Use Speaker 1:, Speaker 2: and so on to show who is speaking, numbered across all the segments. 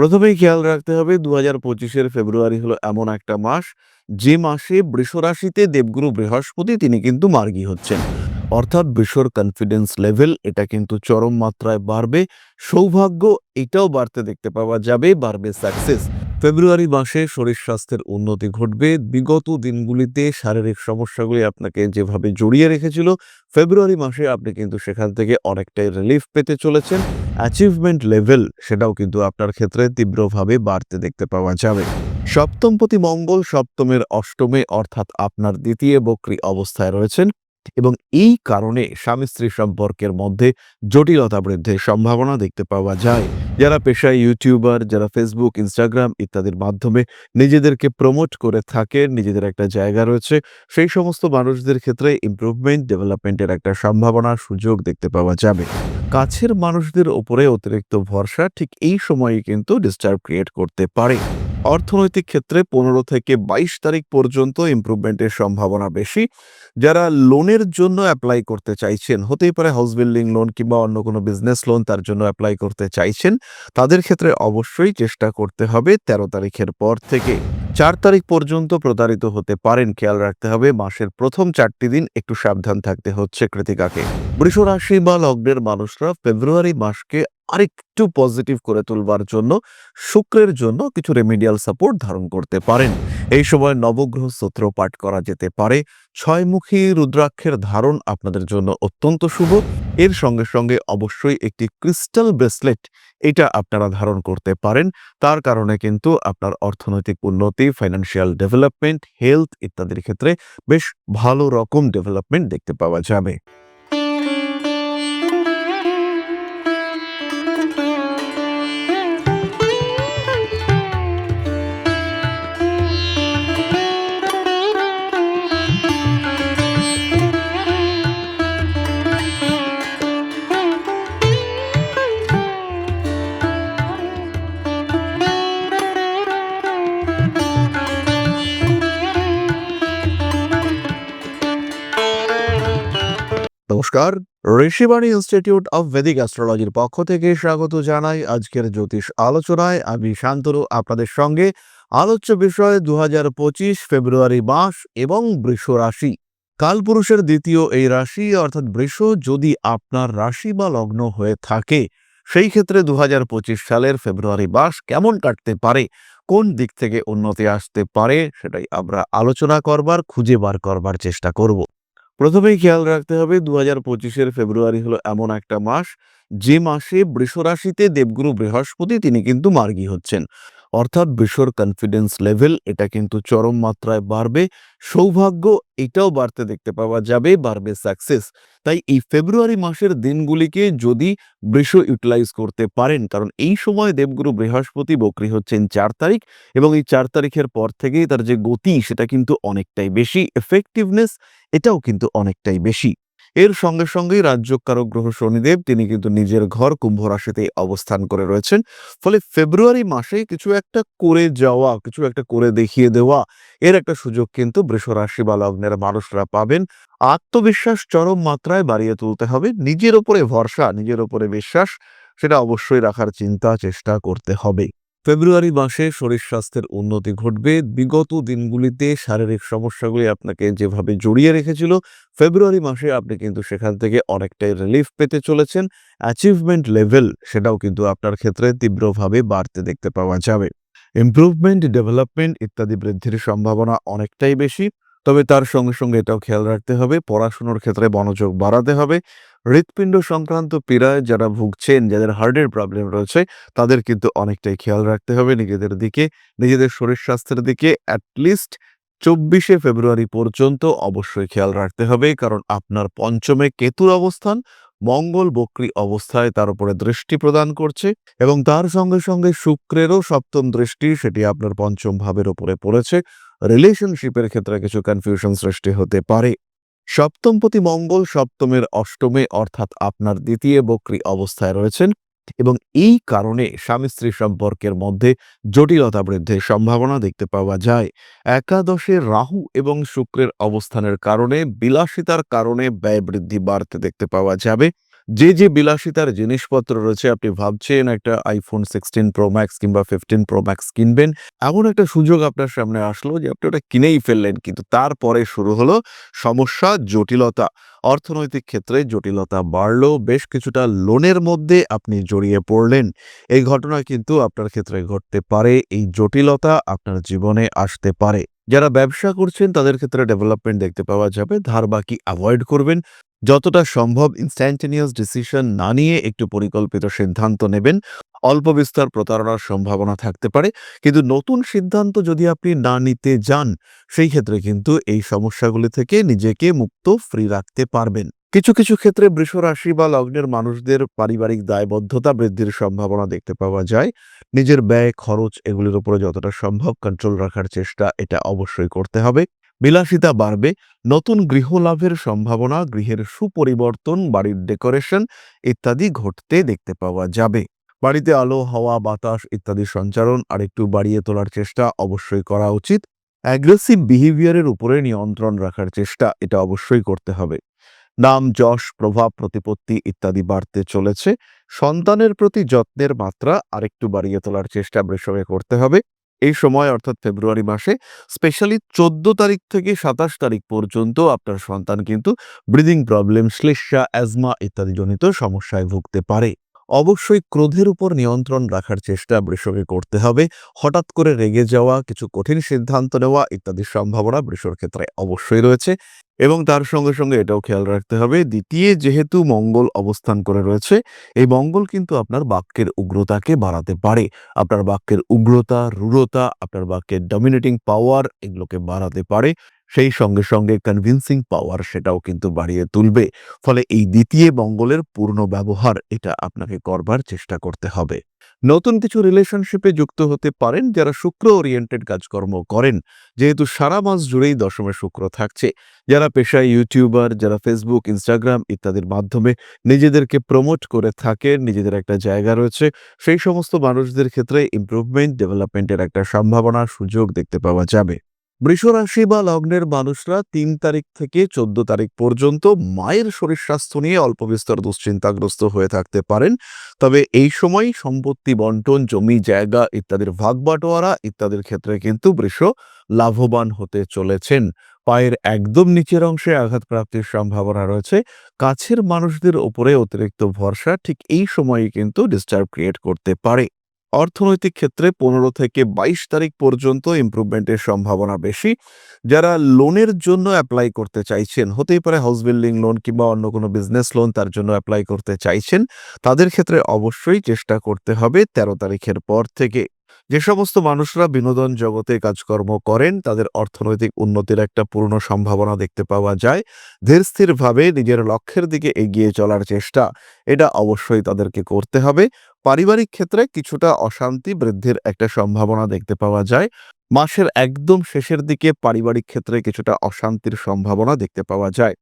Speaker 1: প্রথমেই খেয়াল রাখতে হবে দু হাজার পঁচিশের ফেব্রুয়ারি হলো এমন একটা মাস, যে মাসে বৃষরাশিতে দেবগুরু বৃহস্পতি তিনি কিন্তু মার্গী হচ্ছেন। অর্থাৎ বৃষর কনফিডেন্স লেভেল এটা কিন্তু চরম মাত্রায় বাড়বে, সৌভাগ্য এটাও বাড়তে দেখতে পাওয়া যাবে, বাড়বে সাকসেস ফেব্রুয়ারি মাসে শরীর স্বাস্থ্যের উন্নতি ঘটবে, বিগত দিনগুলিতে শারীরিক সমস্যাগুলি আপনাকে যেভাবে জড়িয়ে রেখেছিল, ফেব্রুয়ারি মাসে আপনি কিন্তু সেখান থেকে অনেকটাই রিলিফ পেতে চলেছেন। অ্যাচিভমেন্ট লেভেল সেটাও কিন্তু আপনার ক্ষেত্রে তীব্রভাবে বাড়তে দেখতে পাওয়া যাবে। সপ্তমপতি মঙ্গল সপ্তমের অষ্টমে অর্থাৎ আপনার দ্বিতীয় বক্রী অবস্থায় রয়েছেন এবং এই কারণে স্বামী স্ত্রী সম্পর্কের মধ্যে জটিলতা বৃদ্ধির সম্ভাবনা দেখতে পাওয়া যায়। যারা পেশায় ইউটিউবার, যারা ফেসবুক ইনস্টাগ্রাম ইত্যাদির মাধ্যমে নিজেদেরকে প্রমোট করে থাকে নিজেদের একটা জায়গা রয়েছে, সেই সমস্ত মানুষদের ক্ষেত্রে ইমপ্রুভমেন্ট ডেভেলপমেন্টের একটা সম্ভাবনা, সুযোগ দেখতে পাওয়া যাবে। কাছের মানুষদের ওপরে অতিরিক্ত ভরসা ঠিক এই সময়ে কিন্তু ডিস্টার্ব ক্রিয়েট করতে পারে। অর্থনৈতিক ক্ষেত্রে পনেরো থেকে বাইশ তারিখ পর্যন্ত ইমপ্রুভমেন্টের সম্ভাবনা বেশি। যারা লোনের জন্য অ্যাপ্লাই করতে চাইছেন, হতেই পারে হাউস বিল্ডিং লোন কিংবা অন্য কোনো বিজনেস লোন তার জন্য অ্যাপ্লাই করতে চাইছেন, তাদের ক্ষেত্রে অবশ্যই চেষ্টা করতে হবে তেরো তারিখের পর থেকে। চার তারিখ পর্যন্ত প্রতারিত হতে পারেন, খেয়াল রাখতে হবে, মাসের প্রথম চারটি দিন একটু সাবধান থাকতে হচ্ছে কৃতিকাকে। বৃষ রাশি বা লগ্নের মানুষরা ফেব্রুয়ারি মাসকে আরেকটু পজিটিভ করে তুলবার জন্য, শুক্রের জন্য কিছু রেমিডিয়াল সাপোর্ট ধারণ করতে পারেন। এই সময় নবগ্রহ স্তোত্র পাঠ করা যেতে পারে। ছয়মুখী রুদ্রাক্ষের ধারণ আপনাদের জন্য অত্যন্ত শুভ। এর সঙ্গে সঙ্গে অবশ্যই একটি ক্রিস্টাল ব্রেসলেট এটা আপনারা ধারণ করতে পারেন। তার কারণে কিন্তু আপনার অর্থনৈতিক উন্নতি ফাইন্যান্সিয়াল ডেভেলপমেন্ট হেলথ ইত্যাদির ক্ষেত্রে বেশ ভালো রকম ডেভেলপমেন্ট দেখতে পাওয়া যাবে। নমস্কার। ঋষিবাণী ইনস্টিটিউট অফ ভেদিক অ্যাস্ট্রোলজির পক্ষ থেকে স্বাগত জানাই আজকের জ্যোতিষ আলোচনায়। আমি শান্তনু, আপনাদের সঙ্গে আলোচ্য বিষয় দু হাজার পঁচিশ ফেব্রুয়ারি মাস এবং বৃষ রাশি। কালপুরুষের দ্বিতীয় এই রাশি, অর্থাৎ বৃষ, যদি আপনার রাশি বা লগ্ন হয়ে থাকে, সেই ক্ষেত্রে দু হাজার পঁচিশ সালের ফেব্রুয়ারি মাস কেমন কাটতে পারে, কোন দিক থেকে উন্নতি আসতে পারে, সেটাই আমরা আলোচনা করবার, খুঁজে বার করবার চেষ্টা করব। প্রথমেই খেয়াল রাখতে হবে দু হাজার পঁচিশের ফেব্রুয়ারি হলো এমন একটা মাস, যে মাসে বৃষরাশিতে দেবগুরু বৃহস্পতি, তিনি কিন্তু মার্গী হচ্ছেন। অর্থাৎ বিশ্বর কনফিডেন্স লেভেল এটা কিন্তু চরম মাত্রায় বাড়বে, সৌভাগ্য এটাও বাড়তে দেখতে পাওয়া যাবে, বাড়বে সাকসেস তাই এই ফেব্রুয়ারি মাসের দিনগুলিকে যদি বৃষ ইউটিলাইজ করতে পারেন, কারণ এই সময় দেবগুরু বৃহস্পতি বক্রী হচ্ছেন চার তারিখ এবং এই চার তারিখের পর থেকেই তার যে গতি সেটা কিন্তু অনেকটাই বেশি এফেক্টিভনেস এটাও কিন্তু অনেকটাই বেশি। এর সঙ্গে সঙ্গেই রাজ্যকারক গ্রহ শনিদেব, তিনি কিন্তু নিজের ঘর কুম্ভ রাশিতে অবস্থান করে রয়েছেন। ফলে ফেব্রুয়ারি মাসে কিছু একটা করে যাওয়া, কিছু একটা করে দেখিয়ে দেওয়া, এর একটা সুযোগ কিন্তু বৃষ রাশি বা লগ্নের মানুষরা পাবেন। আত্মবিশ্বাস চরম মাত্রায় বাড়িয়ে তুলতে হবে। নিজের ওপরে ভরসা, নিজের ওপরে বিশ্বাস, সেটা অবশ্যই রাখার চিন্তা, চেষ্টা করতে হবে। ফেব্রুয়ারি মাসে শরীর স্বাস্থ্যের উন্নতি ঘটবে। বিগত দিনগুলিতে শারীরিক সমস্যাগুলি আপনাকে যেভাবে জড়িয়ে রেখেছিল, ফেব্রুয়ারি মাসে আপনি কিন্তু সেখান থেকে অনেকটাই রিলিফ পেতে চলেছেন। অ্যাচিভমেন্ট লেভেল সেটাও কিন্তু আপনার ক্ষেত্রে তীব্রভাবে বাড়তে দেখতে পাওয়া যাবে। ইমপ্রুভমেন্ট ডেভেলপমেন্ট ইত্যাদি বৃদ্ধির সম্ভাবনা অনেকটাই বেশি। তবে তার সঙ্গে সঙ্গে এটাও খেয়াল রাখতে হবে, পড়াশুনোর ক্ষেত্রে মনোযোগ বাড়াতে হবে। হৃৎপিণ্ড সংক্রান্ত পীড়ায় যারা ভুগছেন, যাদের হার্টের প্রবলেম রয়েছে, তাদের কিন্তু অনেকটাই খেয়াল রাখতে হবে নিজেদের দিকে, নিজেদের শরীর স্বাস্থ্যের দিকে। অ্যাটলিস্ট চব্বিশে ফেব্রুয়ারি পর্যন্ত অবশ্যই খেয়াল রাখতে হবে, কারণ আপনার পঞ্চমে কেতুর অবস্থান মঙ্গল বক্রি অবস্থায় তার উপরে দৃষ্টি প্রদান করছে এবং তার সঙ্গে সঙ্গে শুক্রেরও সপ্তম দৃষ্টি সেটি আপনার পঞ্চম ভাবের উপরে পড়েছে। রিলেশনশিপের ক্ষেত্রে কিছু কনফিউশন সৃষ্টি হতে পারে। সপ্তমপতি মঙ্গল সপ্তমের অষ্টমে অর্থাৎ আপনার দ্বিতীয় বক্রী অবস্থায় রয়েছেন এবং এই কারণে স্বামী স্ত্রী সম্পর্কের মধ্যে জটিলতা বৃদ্ধির সম্ভাবনা দেখতে পাওয়া যায়। একাদশে রাহু এবং শুক্রের অবস্থানের কারণে, বিলাসিতার কারণে ব্যয় বৃদ্ধি বাড়তে দেখতে পাওয়া যাবে। যে যে বিলাসিতার জিনিসপত্র রয়েছে, আপনি ভাবছেন একটা আইফোন সিক্সটিন প্রো ম্যাক্স কিংবা ফিফটিন প্রো ম্যাক্স কিনবেন, এমন একটা সুযোগ আপনার সামনে আসলো যে আপনি ওটা কিনেই ফেললেন। কিন্তু তারপরে শুরু হলো সমস্যা, জটিলতা। অর্থনৈতিক ক্ষেত্রে জটিলতা বাড়লো, বেশ কিছুটা লোনের মধ্যে আপনি জড়িয়ে পড়লেন। এই ঘটনা কিন্তু আপনার ক্ষেত্রে ঘটতে পারে, এই জটিলতা আপনার জীবনে আসতে পারে। যারা ব্যবসা করছেন, তাদের ক্ষেত্রে ডেভেলপমেন্ট দেখতে পাওয়া যাবে। ধার বাকি অ্যাভয়েড করবেন। যতটা সম্ভব ইনস্ট্যান্টেনিয়াস ডিসিশন না নিয়ে একটু পরিকল্পিত সিদ্ধান্ত নেবেন। অল্প বিস্তার প্রতারণার সম্ভাবনা থাকতে পারে। কিন্তু নতুন সিদ্ধান্ত যদি আপনি না নিতে যান, সেই ক্ষেত্রে কিন্তু এই সমস্যাগুলি থেকে নিজেকে মুক্ত ফ্রি রাখতে পারবেন। কিছু কিছু ক্ষেত্রে বৃষ রাশি বা লগ্নের মানুষদের পারিবারিক দায়বদ্ধতা বৃদ্ধির সম্ভাবনা দেখতে পাওয়া যায়। নিজের ব্যয়, খরচ এগুলির উপরে যতটা সম্ভব কন্ট্রোল রাখার চেষ্টা এটা অবশ্যই করতে হবে। বিলাসিতা বাড়বে। নতুন গৃহ লাভের সম্ভাবনা, গৃহের সুপরিবর্তন, বাড়ির ডেকোরেশন ইত্যাদি ঘটতে দেখতে পাওয়া যাবে। বাড়িতে আলো, হাওয়া, বাতাস ইত্যাদি সঞ্চারণ আর একটু বাড়িয়ে তোলার চেষ্টা অবশ্যই করা উচিত। অ্যাগ্রেসিভ বিহেভিয়ারের উপরে নিয়ন্ত্রণ রাখার চেষ্টা এটা অবশ্যই করতে হবে। নাম, যশ, প্রভাব, প্রতিপত্তি ইত্যাদি বাড়তে চলেছে। সন্তানের প্রতি যত্নের মাত্রা আরেকটু বাড়িয়ে তোলার চেষ্টা বৃষভে করতে হবে। এই সময়, অর্থাৎ ফেব্রুয়ারি মাসে, স্পেশালি চোদ্দ তারিখ থেকে সাতাশ তারিখ পর্যন্ত আপনার সন্তান কিন্তু ব্রিদিং প্রবলেম, শ্লেষ্যা, অ্যাজমা ইত্যাদি জনিত সমস্যায় ভুগতে পারে। অবশ্যই ক্রোধের উপর নিয়ন্ত্রণ রাখার চেষ্টা বৃষকে করতে হবে। হঠাৎ করে রেগে যাওয়া, কিছু কঠিন সিদ্ধান্ত নেওয়া ইত্যাদির সম্ভাবনা বৃষর ক্ষেত্রে অবশ্যই রয়েছে এবং তার সঙ্গে সঙ্গে এটাও খেয়াল রাখতে হবে। দ্বিতীয়, যেহেতু মঙ্গল অবস্থান করে রয়েছে, এই মঙ্গল কিন্তু আপনার বাক্যের উগ্রতাকে বাড়াতে পারে। আপনার বাক্যের উগ্রতা, রূঢ়তা, আপনার বাক্যের ডমিনেটিং পাওয়ার এগুলোকে বাড়াতে পারে। সেই সঙ্গে সঙ্গে কনভিনসিং পাওয়ার সেটাও কিন্তু বাড়িয়ে তুলবে। ফলে এই দ্বিতীয় মঙ্গলের পূর্ণ ব্যবহার এটা আপনাকে করবার চেষ্টা করতে হবে। নতুন কিছু রিলেশনশিপে যুক্ত হতে পারেন যারা শুক্র ওরিয়েন্টেড কাজকর্ম করেন। যেহেতু সারা মাস জুড়েই দশমে শুক্র থাকছে, যারা পেশায় ইউটিউবার যারা ফেসবুক ইনস্টাগ্রাম ইত্যাদির মাধ্যমে নিজেদেরকে প্রমোট করে থাকেন, নিজেদের একটা জায়গা রয়েছে, সেই সমস্ত মানুষদের ক্ষেত্রে ইমপ্রুভমেন্ট ডেভেলপমেন্টের একটা সম্ভাবনা, সুযোগ দেখতে পাওয়া যাবে। বৃষ রাশি বা লগ্নের মানুষরা তিন তারিখ থেকে চোদ্দ তারিখ পর্যন্ত মায়ের শরীর স্বাস্থ্য নিয়ে অল্প বিস্তর দুশ্চিন্তাগ্রস্ত হয়ে থাকতে পারেন। তবে এই সময় সম্পত্তি বন্টন, জমি, জায়গা ইত্যাদির ভাগ বাটোয়ারা ইত্যাদির ক্ষেত্রে কিন্তু বৃষ লাভবান হতে চলেছেন। পায়ের একদম নিচের অংশে আঘাত প্রাপ্তির সম্ভাবনা রয়েছে। কাছের মানুষদের ওপরে অতিরিক্ত ভরসা ঠিক এই সময়ে কিন্তু ডিস্টার্ব ক্রিয়েট করতে পারে। অর্থনৈতিক ক্ষেত্রে পনেরো থেকে বাইশ তারিখ পর্যন্ত ইম্প্রুভমেন্টের সম্ভাবনা বেশি। যারা লোনের জন্য অ্যাপ্লাই করতে চাইছেন, হতেই পারে হাউস বিল্ডিং লোন কিংবা অন্য কোনো বিজনেস লোন তার জন্য অ্যাপ্লাই করতে চাইছেন, তাদের ক্ষেত্রে অবশ্যই চেষ্টা করতে হবে তেরো তারিখের পর থেকে যে সমস্ত মানুষরা বিনোদন জগতে কাজকর্ম করেন, তাদের অর্থনৈতিক উন্নতির একটা পূর্ণ সম্ভাবনা দেখতে পাওয়া যায়। ধীর স্থিরভাবে নিজের লক্ষ্যের দিকে এগিয়ে চলার চেষ্টা, এটা অবশ্যই তাদেরকে করতে হবে। পারিবারিক ক্ষেত্রে কিছুটা অশান্তি বৃদ্ধির একটা সম্ভাবনা দেখতে পাওয়া যায়। মাসের একদম শেষের দিকে পারিবারিক ক্ষেত্রে কিছুটা অশান্তির সম্ভাবনা দেখতে পাওয়া যায়।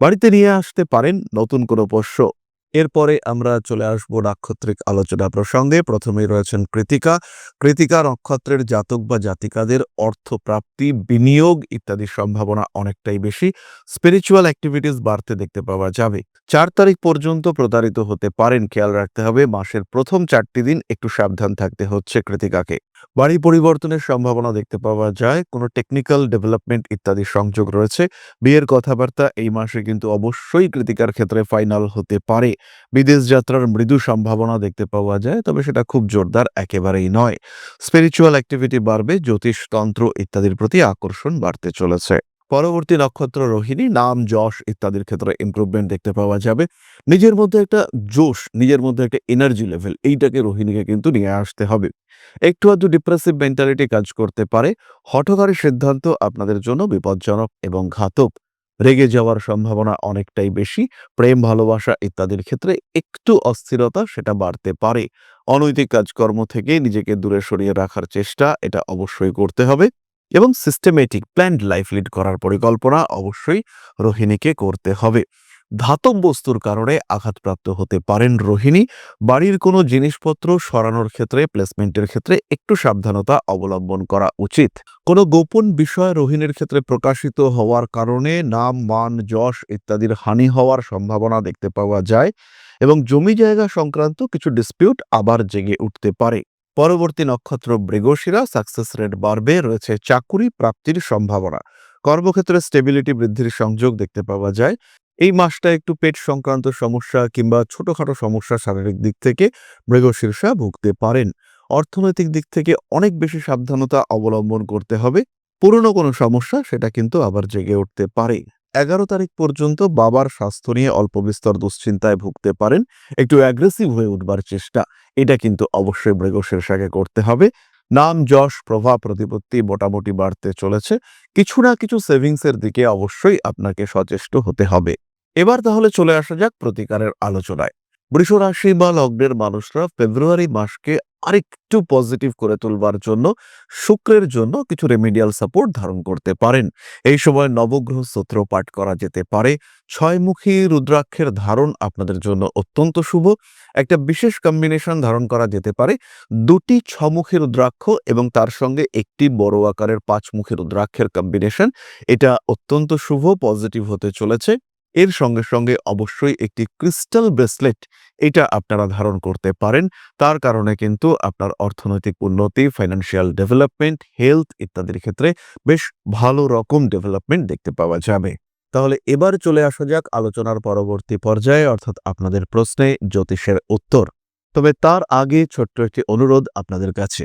Speaker 1: বাড়িতে নিয়ে আসতে পারেন নতুন কোনো পোষ্য। এরপরে আমরা চলে আসব নাক্ষত্রিক আলোচনা প্রসঙ্গে। প্রথমেই রয়েছেন কৃতিকা। কৃতিকা নক্ষত্রের জাতক বা জাতিকাদের অর্থপ্রাপ্তি, বিনিয়োগ ইত্যাদির সম্ভাবনা অনেকটাই বেশি। স্পিরিচুয়াল অ্যাক্টিভিটিস বাড়তে দেখতে পাওয়া যাবে। চার তারিখ পর্যন্ত প্রতারিত হতে পারেন, খেয়াল রাখতে হবে। মাসের প্রথম চারটি দিন একটু সাবধান থাকতে হচ্ছে কৃতিকাকে। বাড়ি পরিবর্তনের সম্ভাবনা দেখতে পাওয়া যায়, কোনো টেকনিক্যাল ডেভেলপমেন্ট ইত্যাদি সংযোগ রয়েছে। বিয়ের কথাবার্তা এই মাসে কিন্তু অবশ্যই কৃতিকার ক্ষেত্রে ফাইনাল হতে পারে। বিদেশ যাত্রার মৃদু সম্ভাবনা দেখতে পাওয়া যায়, তবে সেটা খুব জোরদার একেবারেই নয়। স্পিরিচুয়াল অ্যাক্টিভিটি বাড়বে, জ্যোতিষতন্ত্র ইত্যাদির প্রতি আকর্ষণ বাড়তে চলেছে। পরবর্তী নক্ষত্র রোহিণী, নাম, যশ ইত্যাদির ক্ষেত্রে ইমপ্রুভমেন্ট দেখতে পাওয়া যাবে। নিজের মধ্যে একটা জোশ, নিজের মধ্যে একটা এনার্জি লেভেল এইটাকে রোহিণীকে কিন্তু নিয়ে আসতে হবে। একটু আধটু ডিপ্রেসিভ মেন্টালিটি কাজ করতে পারে। হঠকারী সিদ্ধান্ত আপনাদের জন্য বিপজ্জনক এবং ঘাতক। রেগে যাওয়ার সম্ভাবনা অনেকটাই বেশি। প্রেম, ভালোবাসা ইত্যাদির ক্ষেত্রে একটু অস্থিরতা সেটা বাড়তে পারে। অনৈতিক কাজকর্ম থেকে নিজেকে দূরে সরিয়ে রাখার চেষ্টা এটা অবশ্যই করতে হবে। এবং সিস্টেমেটিক প্ল্যান্ড লাইফ লিড করার পরিকল্পনা অবশ্যই রোহিণীকে করতে হবে। ধাতব বস্তুর কারণে আঘাতপ্রাপ্ত হতে পারেন রোহিণী। বাড়ির কোনো জিনিসপত্র সরানোর ক্ষেত্রে প্লেসমেন্টের ক্ষেত্রে একটু সাবধানতা অবলম্বন করা উচিত। কোনো গোপন বিষয় রোহিণীর ক্ষেত্রে প্রকাশিত হওয়ার কারণে নাম, মান, যশ ইত্যাদির হানি হওয়ার সম্ভাবনা দেখতে পাওয়া যায় এবং জমি জায়গা সংক্রান্ত কিছু ডিসপিউট আবার জেগে উঠতে পারে। পরবর্তী নক্ষত্র মৃগশিরা সাকসেস রেট বাড়বে, রয়েছে চাকুরি প্রাপ্তির সম্ভাবনা। কর্মক্ষেত্রে স্টেবিলিটি বৃদ্ধির সংযোগ দেখতে পাওয়া যায়। এই মাসটা একটু পেট সংক্রান্ত সমস্যা কিংবা ছোটখাটো সমস্যা শারীরিক দিক থেকে মৃগশীর্ষা ভুগতে পারেন। অর্থনৈতিক দিক থেকে অনেক বেশি সাবধানতা অবলম্বন করতে হবে। পুরনো কোনো সমস্যা সেটা কিন্তু আবার জেগে উঠতে পারে। এগারো তারিখ পর্যন্ত বাবার স্বাস্থ্য নিয়ে অল্প বিস্তর দুশ্চিন্তায় ভুগতে পারেন, একটু অ্যাগ্রেসিভ হয়ে উঠবার চেষ্টা, এটা কিন্তু অবশ্যই মৃগশীর্ষাকে করতে হবে। নাম, যশ, প্রভাব, প্রতিপত্তি মোটামুটি বাড়তে চলেছে, কিছু না কিছু সেভিংসের দিকে অবশ্যই আপনাকে সচেষ্ট হতে হবে। এবার তাহলে চলে আসা যাক প্রতিকারের আলোচনায়। বৃষ রাশি বা লগ্নের মানুষরা ফেব্রুয়ারি মাসকে আরেকটু পজিটিভ করে তুলবার জন্য, শুক্রের জন্য কিছু রেমিডিয়াল সাপোর্ট ধারণ করতে পারেন। এই সময় নবগ্রহ স্তোত্র পাঠ করা যেতে পারে। ছয়মুখী রুদ্রাক্ষের ধারণ আপনাদের জন্য অত্যন্ত শুভ। একটা বিশেষ কম্বিনেশন ধারণ করা যেতে পারে। দুটি ছমুখী রুদ্রাক্ষ এবং তার সঙ্গে একটি বড় আকারের পাঁচমুখী রুদ্রাক্ষের কম্বিনেশন এটা অত্যন্ত শুভ পজিটিভ হতে চলেছে। এর সঙ্গে সঙ্গে অবশ্যই একটি ক্রিস্টাল ব্রেসলেট এটা আপনারা ধারণ করতে পারেন। তার কারণে কিন্তু আপনার অর্থনৈতিক উন্নতি ফাইন্যান্সিয়াল ডেভেলপমেন্ট হেলথ ইত্যাদির ক্ষেত্রে বেশ ভালো রকম ডেভেলপমেন্ট দেখতে পাওয়া যাবে। তাহলে এবার চলে আসা যাক আলোচনার পরবর্তী পর্যায়ে, অর্থাৎ আপনাদের প্রশ্নে জ্যোতিষের উত্তর। তবে তার আগে ছোট্ট একটি অনুরোধ আপনাদের কাছে।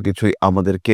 Speaker 1: কিছুই আমাদেরকে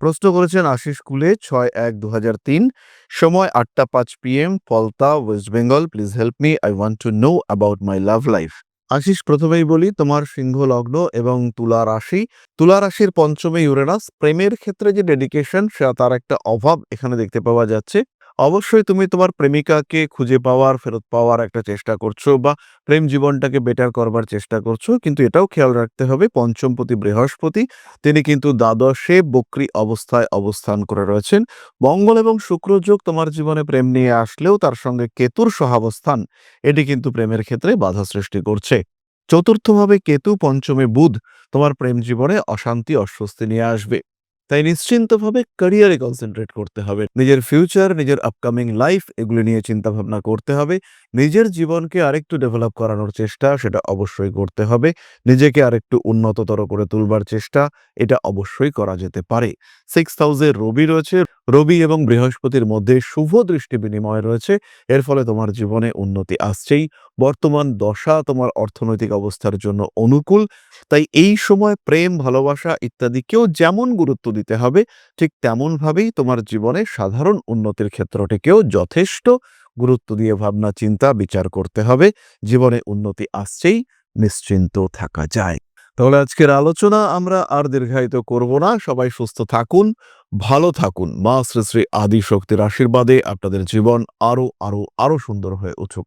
Speaker 1: প্রশ্ন করেছেন আশিস কুলে, ছয় এক দু তিন, সময় আটটা পাঁচ PM Falta West Bengal, please help me, I want to know about my love life. Ashis, প্রথমেই বলি, তোমার সিংহ লগ্ন এবং তুলা রাশি। তুলা রাশির পঞ্চমে ইউরেনাস, প্রেমের ক্ষেত্রে যে ডেডিকেশন সেটা তার একটা অভাব এখানে দেখতে পাওয়া যাচ্ছে। অবশ্যই তুমি তোমার প্রেমিকাকে খুঁজে পাওয়ার, ফেরত পাওয়ার একটা চেষ্টা করছ বা প্রেম জীবনটাকে বেটার করবার চেষ্টা করছ। কিন্তু এটাও খেয়াল রাখতে হবে, পঞ্চমপতি, বৃহস্পতি, তিনি কিন্তু দ্বাদশে বক্রি অবস্থায় অবস্থান করে রয়েছেন। মঙ্গল এবং শুক্র যোগ তোমার জীবনে প্রেম নিয়ে আসলেও তার সঙ্গে কেতুর সহাবস্থান, এটি কিন্তু প্রেমের ক্ষেত্রে বাধা সৃষ্টি করছে। চতুর্থভাবে কেতু, পঞ্চমে বুধ, তোমার প্রেম জীবনে অশান্তি, অস্বস্তি নিয়ে আসবে। তাই নিশ্চিন্তভাবে ক্যারিয়ারে কনসেন্ট্রেট করতে হবে। নিজের ফিউচার নিজের আপকামিং লাইফ এগুলি নিয়ে চিন্তা ভাবনা করতে হবে। নিজের জীবনকে আরেকটু ডেভেলপ করানোর চেষ্টা, সেটা অবশ্যই করতে হবে। নিজেকে আরেকটু উন্নততর করে তুলবার চেষ্টা, এটা অবশ্যই করা যেতে পারে। সিক্স হাউসে রবি রয়েছে। রবি এবং বৃহস্পতির মধ্যে শুভ দৃষ্টি বিনিময় রয়েছে। এর ফলে তোমার জীবনে উন্নতি আসছেই। বর্তমান দশা তোমার অর্থনৈতিক অবস্থার জন্য অনুকূল। তাই এই সময় প্রেম, ভালোবাসা ইত্যাদিকেও যেমন গুরুত্ব দিতে হবে, ঠিক তেমনভাবেই তোমার জীবনে সাধারণ উন্নতির ক্ষেত্রটিকেও যথেষ্ট গুরুত্ব দিয়ে ভাবনা, চিন্তা, বিচার করতে হবে। জীবনে উন্নতি আসছেই, নিশ্চিন্ত থাকা যায়। তাহলে আজকের আলোচনা আমরা আর দীর্ঘায়িত করব না। সবাই সুস্থ থাকুন, ভালো থাকুন। মা শ্রী শ্রী আদি শক্তির আশীর্বাদে আপনাদের জীবন আরও আরও আরও সুন্দর হয়ে উঠুক।